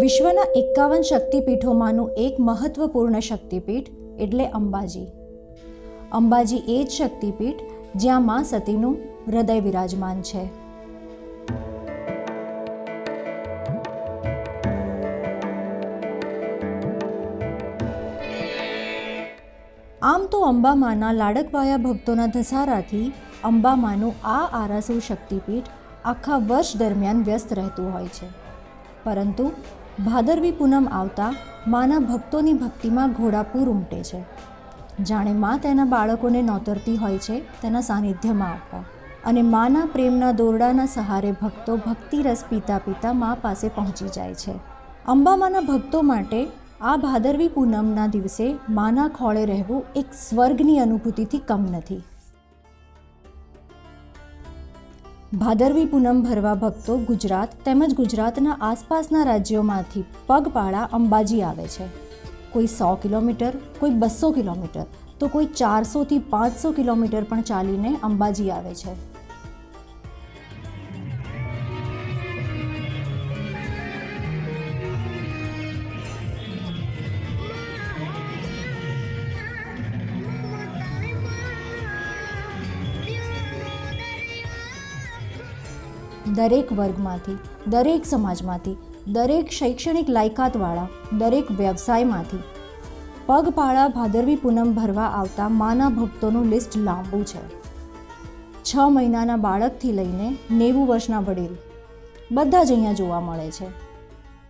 વિશ્વના એકાવન શક્તિપીઠોમાંનું એક મહત્વપૂર્ણ શક્તિપીઠ એટલે અંબાજી. અંબાજી એ જ શક્તિપીઠ જ્યાં મા સતીનું હૃદય વિરાજમાન છે. આમ તો અંબામાના લાડકવાયા ભક્તોના ધસારાથી અંબામાનું આ આરાસુ શક્તિપીઠ આખા વર્ષ દરમિયાન વ્યસ્ત રહેતું હોય છે. પરંતુ ભાદરવી પૂનમ આવતા માના ભક્તોની ભક્તિમાં ઘોડાપૂર ઉમટે છે. જાણે મા તેના બાળકોને નોતરતી હોય છે તેના સાનિધ્યમાં આવવા અને માના પ્રેમના દોરડાના સહારે ભક્તો ભક્તિરસ પીતા પીતા મા પાસે પહોંચી જાય છે. અંબામાના ભક્તો માટે આ ભાદરવી પૂનમના દિવસે માના ખોળે રહેવું એક સ્વર્ગની અનુભૂતિથી કમ નથી. ભાદરવી પૂનમ ભરવા ભક્તો ગુજરાત તેમજ ગુજરાતના આસપાસના રાજ્યોમાંથી પગપાળા અંબાજી આવે છે. કોઈ સો કિલોમીટર, કોઈ બસો કિલોમીટર, તો કોઈ ચારસોથી પાંચસો કિલોમીટર પણ ચાલીને અંબાજી આવે છે. દરેક વર્ગમાંથી, દરેક સમાજમાંથી, દરેક શૈક્ષણિક લાયકાતવાળા, દરેક વ્યવસાયમાંથી. પગપાળા ભાદરવી પૂનમ ભરવા આવતા માના ભક્તોનું લિસ્ટ લાંબુ છે. છ મહિનાના બાળકથી લઈને નેવું વર્ષના વડીલ. બધા જ અહીંયા જોવા મળે છે.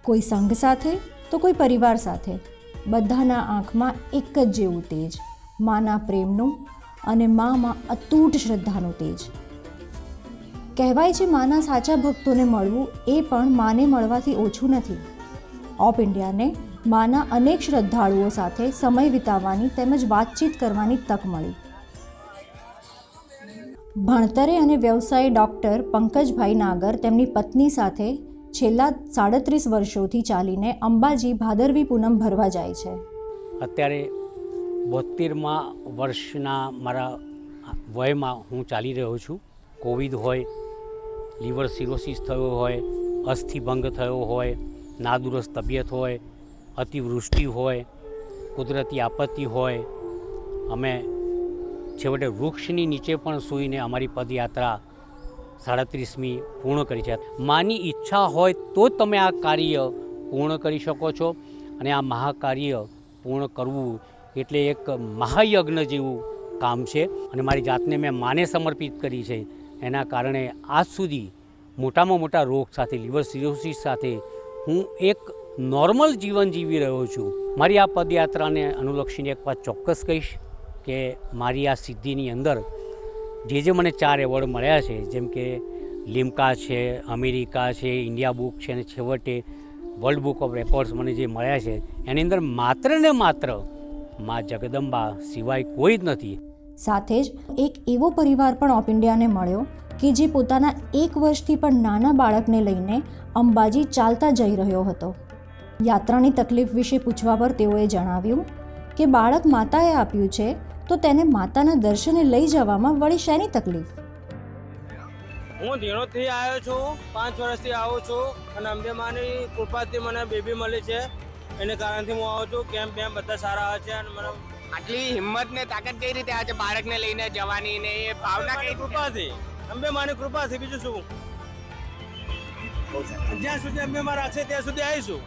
કોઈ સંઘ સાથે, તો કોઈ પરિવાર સાથે. બધાના આંખમાં એક જ જેવું તેજ. માના પ્રેમનું અને મામાં અતૂટ શ્રદ્ધાનું તેજ. કહેવાય છે માના સાચા ભક્તોને મળવું એ પણ માને મળવાથી ઓછું નથી. ઓફ ઇન્ડિયાને માના અનેક શ્રદ્ધાળુઓ સાથે સમય વિતાવવાની તેમજ વાતચીત કરવાની તક મળી. ભણતરે અને વ્યવસાય ડૉક્ટર પંકજભાઈ નાગર તેમની પત્ની સાથે છેલ્લા સાડત્રીસ વર્ષોથી ચાલીને અંબાજી ભાદરવી પૂનમ ભરવા જાય છે. અત્યારે બોતેરમાં વર્ષના મારા વયમાં હું ચાલી રહ્યો છું. કોવિડ હોય લીવર સિરોસિસ થયો હોય અસ્થિભંગ થયો હોય, નાદુરસ્ત તબિયત હોય, અતિવૃષ્ટિ હોય, કુદરતી આપત્તિ હોય, અમે છેવટે વૃક્ષની નીચે પણ સૂઈને અમારી પદયાત્રા સાડત્રીસમી પૂર્ણ કરી છે. માની ઈચ્છા હોય તો જ તમે આ કાર્ય પૂર્ણ કરી શકો છો અને આ મહાકાર્ય પૂર્ણ કરવું એટલે એક મહાયજ્ઞ જેવું કામ છે અને મારી જાતને મેં માને સમર્પિત કરી છે. એના કારણે આજ સુધી મોટામાં મોટા રોગ સાથે લિવર સિરોસિસ સાથે હું એક નોર્મલ જીવન જીવી રહ્યો છું. મારી આ પદયાત્રાને અનુલક્ષીને એક વાત ચોક્કસ કહીશ કે મારી આ સિદ્ધિની અંદર જે જે મને ચાર એવોર્ડ મળ્યા છે, જેમ કે લિમ્કા છે, અમેરિકા છે, ઇન્ડિયા બુક છે અને છેવટે વર્લ્ડ બુક ઓફ રેકોર્ડ્સ મને જે મળ્યા છે, એની અંદર માત્ર ને માત્ર મા જગદંબા સિવાય કોઈ જ નથી. સાથે જ એક એવો પરિવાર પણ ઓફ ઇન્ડિયાને મળ્યો કે જે પોતાના એક વર્ષથી પણ નાના બાળકને લઈને અંબાજી ચાલતા જઈ રહ્યો હતો. યાત્રાની તકલીફ વિશે પૂછવા પર તેઓએ જણાવ્યું કે બાળક માતાએ આપ્યું છે તો તેને માતાના દર્શને લઈ જવામાં વળી શેની તકલીફ? હું ધીણોથી આવ્યો છું, પાંચ વર્ષથી આવું છું અને અંબે માની કૃપાથી મને બેબી મળી છે. એને કારણથી હું આવું છું, કેમ કેમ બધા સારા છે અને મને આટલી હિંમત ને તાકાત કઈ રીતે આજે બાળકને લઈને જવાની ને એ ભાવના કઈ કૃપાથી અંબે માની કૃપાથી બીજું શું? જ્યાં સુધી અંબે માં રાખશે ત્યાં સુધી આવીશું.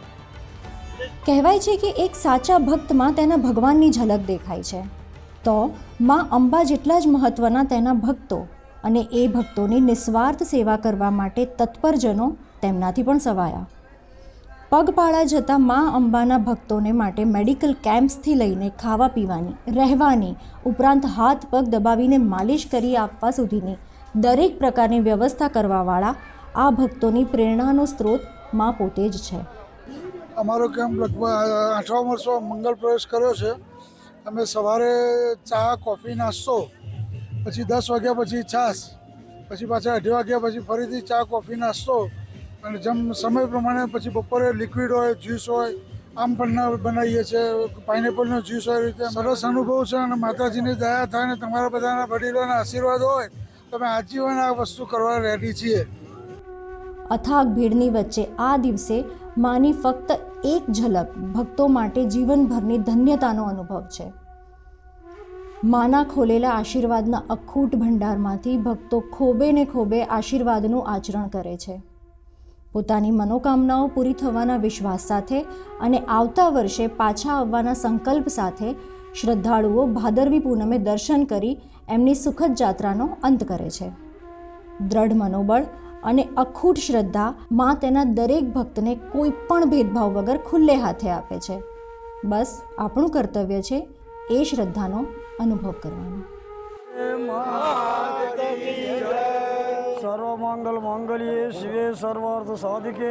કહેવાય છે કે એક સાચા ભક્તમાં તેના ભગવાનની ઝલક દેખાય છે. તો માં અંબા જેટલા જ મહત્ત્વના તેના ભક્તો અને એ ભક્તોની નિસ્વાર્થ સેવા કરવા માટે તત્પરજનો તેમનાથી પણ સવાયા. પગપાળા જતા મા અંબાના ભક્તોને માટે મેડિકલ કેમ્પ્સથી લઈને ખાવા પીવાની, રહેવાની, ઉપરાંત હાથ પગ દબાવીને માલિશ કરી આપવા સુધીની દરેક પ્રકારની વ્યવસ્થા કરવાવાળા આ ભક્તોની પ્રેરણાનો સ્ત્રોત મા પોતે જ છે. અમારો કેમ્પ લગભગ આઠમા વર્ષો મંગળ પ્રવેશ કર્યો છે. અમે સવારે ચા, કોફી, નાસ્તો, પછી દસ વાગ્યા પછી છાશ, પછી પાછા અઢી વાગ્યા પછી ફરીથી ચા, કોફી, નાસ્તો અને જેમ સમય પ્રમાણે પછી બપોરે લિક્વિડ હોય જ્યુસ હોય, આમ પણ બનાવીએ છીએ. પાઇનેપલનો જ્યુસ હોય રીતે. સરસ અનુભવ છે અને માતાજીની દયા થાય અને તમારા બધાના વડીલોના આશીર્વાદ હોય તમે આજીવન આ વસ્તુ કરવા રેડી છીએ. અથાગ ભીડની વચ્ચે આ દિવસે માની ફક્ત એક ઝલક ભક્તો માટે જીવનભરની ધન્યતાનો અનુભવ છે. માના ખોલેલા આશીર્વાદના અખૂટ ભંડારમાંથી ભક્તો ખોબે ને ખોબે આશીર્વાદનું આચરણ કરે છે. પોતાની મનોકામનાઓ પૂરી થવાના વિશ્વાસ સાથે અને આવતા વર્ષે પાછા આવવાના સંકલ્પ સાથે શ્રદ્ધાળુઓ ભાદરવી પૂનમે દર્શન કરી એમની સુખદ જાત્રાનો અંત કરે છે. દ્રઢ મનોબળ અને અખૂટ શ્રદ્ધા માં તેના દરેક ભક્તને કોઈ પણ ભેદભાવ વગર ખુલ્લે હાથે આપે છે. બસ આપણું કર્તવ્ય છે એ શ્રદ્ધાનો અનુભવ કરવાનો. சர்வமங்கல் மங்கலியே சிவே சர்வார்த்த சாதிக்கே.